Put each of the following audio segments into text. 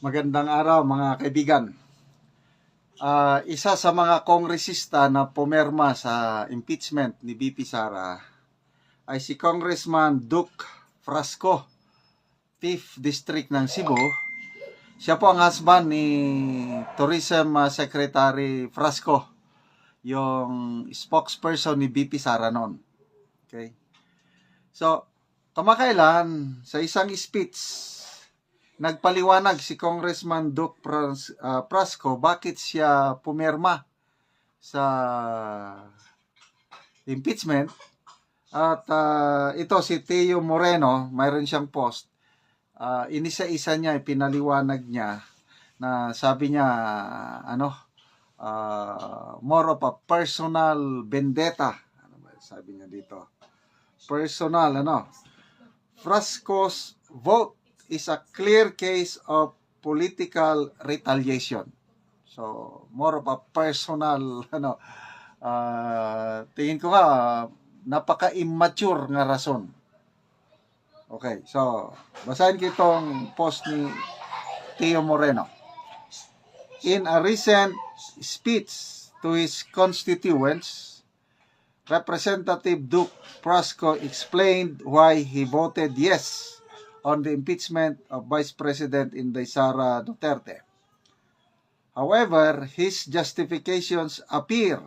Magandang araw mga kaibigan. Ah, isa sa mga kongresista na pumerma sa impeachment ni BP Sara ay si Congressman Duke Frasco, 5th District ng Cebu. Siya po ang husband ni Tourism ah, Secretary Frasco, yung spokesperson ni BP Sara noon. Okay? So, kamakailan sa isang speech nagpaliwanag si Congressman Duke Pras, ah, Prasco bakit siya pumirma sa impeachment. At ah, ito si Teo Moreno, mayroon siyang post. Ah, inisa-isa niya, ipinaliwanag niya na sabi niya, ano, ah, more of a personal vendetta. Ano ba sabi niya dito? Personal, ano? Frasco's vote is a clear case of political retaliation. So, more of a personal, ano, ah, tingin ko nga, napaka-immature nga rason. Okay, so, basahin ko itong post ni Teo Moreno. In a recent speech to his constituents, Representative Duke Prasco explained why he voted yes on the impeachment of Vice President Inday Sara Duterte. However, his justifications appear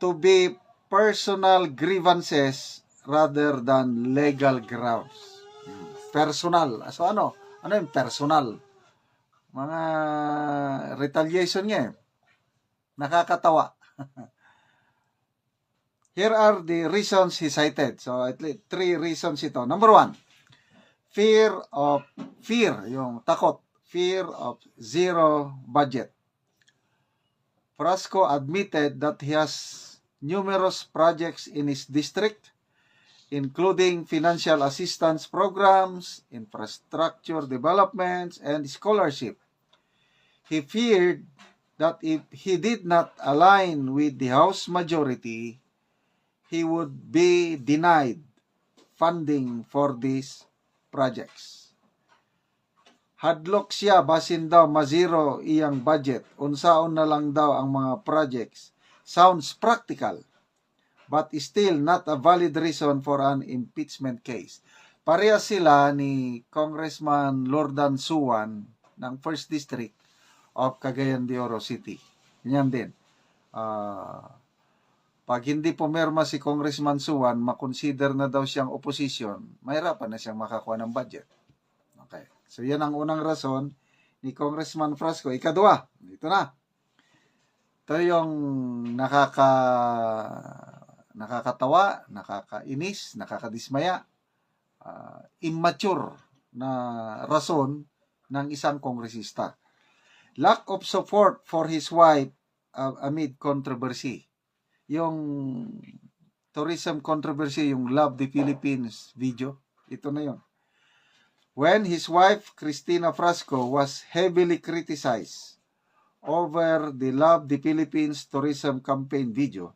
to be personal grievances rather than legal grounds. Hmm. Personal. So ano? Ano yung personal? Mga retaliation niya eh. Nakakatawa. Here are the reasons he cited. So, at least three reasons ito. Number one, fear of fear, yung takot, fear of zero budget. Frasco admitted that he has numerous projects in his district, including financial assistance programs, infrastructure developments, and scholarship. He feared that if he did not align with the House majority, he would be denied funding for these projects. Hadlok siya basin daw mazero iyang budget. Unsaon na lang daw ang mga projects. Sounds practical, but still not a valid reason for an impeachment case. Pareha sila ni Congressman Lordan Suwan ng 1st District of Cagayan de Oro City. Yan din. Ah... Pag hindi pumirma si Congressman Suwan, makonsider na daw siyang opposition, mahirapan na siyang makakuha ng budget. Okay. So yan ang unang rason ni Congressman Frasco. Ikadua, ito na. Ito yung nakaka nakakatawa, nakakainis, nakakadismaya, uh, immature na rason ng isang kongresista. Lack of support for his wife uh, amid controversy yung tourism controversy, yung Love the Philippines video. Ito na yon. When his wife, Cristina Frasco, was heavily criticized over the Love the Philippines tourism campaign video,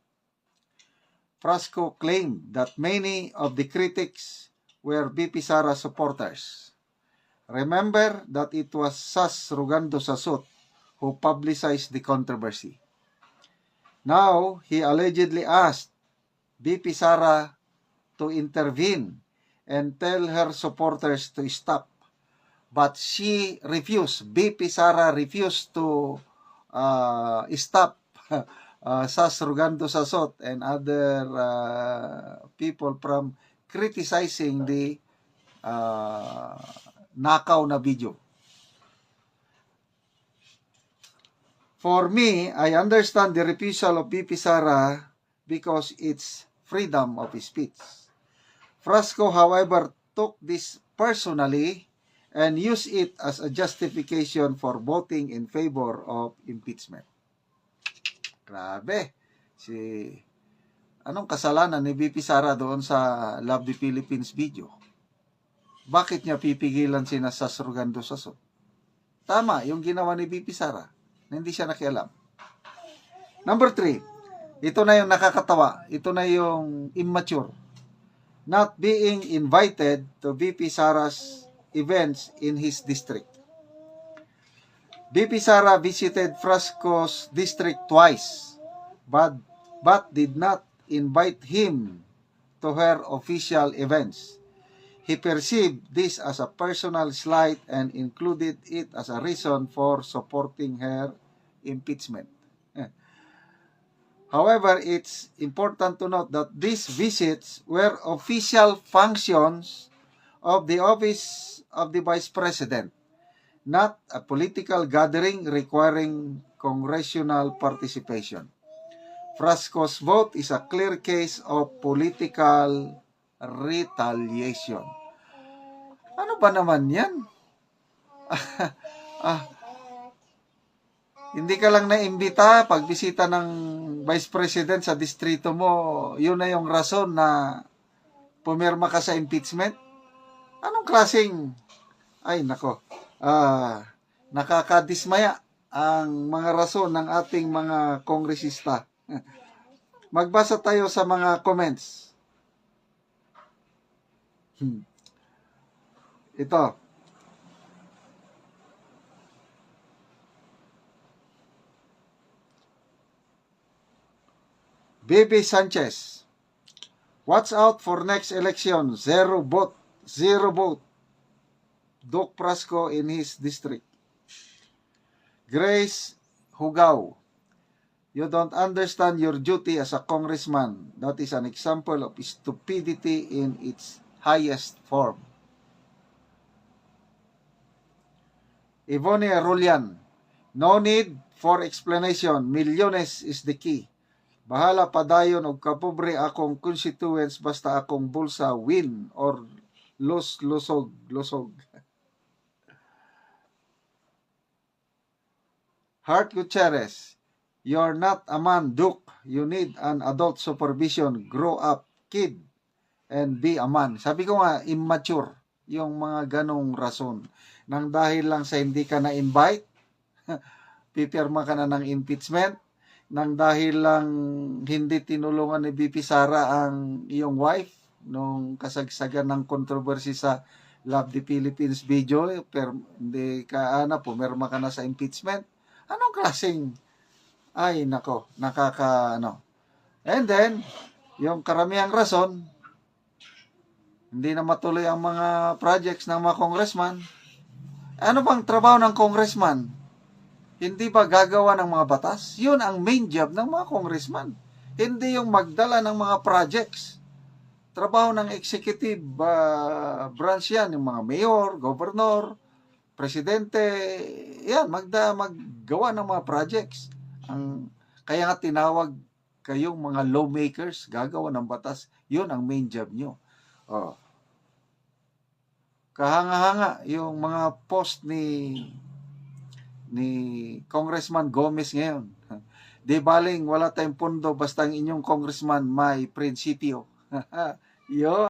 Frasco claimed that many of the critics were BP Sara supporters. Remember that it was Sas Rugando Sasot who publicized the controversy. Now, he allegedly asked BP Sara to intervene and tell her supporters to stop. But she refused. BP Sara refused to uh, stop uh, Sas Rugando Sasot and other uh, people from criticizing the uh, nakaw na video. For me, I understand the refusal of BP Sara because it's freedom of speech. Frasco, however, took this personally and used it as a justification for voting in favor of impeachment. Grabe. Si anong kasalanan ni BP Sara doon sa Love the Philippines video? Bakit niya pipigilan si Nasasrugando Saso? Tama, yung ginawa ni BP Sara na hindi siya nakialam. Number three, ito na yung nakakatawa. Ito na yung immature. Not being invited to VP Sara's events in his district. BP Sara visited Frasco's district twice, but, but did not invite him to her official events. He perceived this as a personal slight and included it as a reason for supporting her impeachment. Eh. However, it's important to note that these visits were official functions of the office of the Vice President, not a political gathering requiring congressional participation. Frasco's vote is a clear case of political retaliation. Ano ba naman yan? ah, hindi ka lang naimbita pagbisita ng Vice President sa distrito mo, yun na yung rason na pumirma ka sa impeachment? Anong klaseng, ay nako, ah, nakakadismaya ang mga rason ng ating mga kongresista. Magbasa tayo sa mga comments. Hmm. Ito. Baby Sanchez. Watch out for next election. Zero vote. Zero vote. Doc Prasco in his district. Grace Hugao. You don't understand your duty as a congressman. That is an example of stupidity in its highest form. Ivone Rulian. No need for explanation. Milyones is the key. Bahala pa dayon og kapobre akong constituents basta akong bulsa win or lose lusog lusog. Hart Gutierrez, you're not a man, Duke. You need an adult supervision. Grow up, kid, and be a man. Sabi ko nga, immature yung mga ganong rason. Nang dahil lang sa hindi ka na-invite, pipirma ka na ng impeachment, nang dahil lang hindi tinulungan ni BP Sara ang iyong wife nung kasagsagan ng kontrobersy sa Love the Philippines video, per, hindi ka ana, pumirma ka na sa impeachment. Anong klaseng ay nako, nakaka ano. And then, yung karamihang rason, hindi na matuloy ang mga projects ng mga congressman. Ano bang trabaho ng congressman? Hindi ba gagawa ng mga batas? Yun ang main job ng mga congressman. Hindi yung magdala ng mga projects. Trabaho ng executive uh, branch yan, yung mga mayor, governor, presidente, yan, magda, maggawa ng mga projects. Ang, kaya nga tinawag kayong mga lawmakers, gagawa ng batas. Yun ang main job nyo. Oh. Kahanga-hanga yung mga post ni ni Congressman Gomez ngayon. Di baling wala tayong pundo basta ang inyong congressman may prinsipyo. Yo.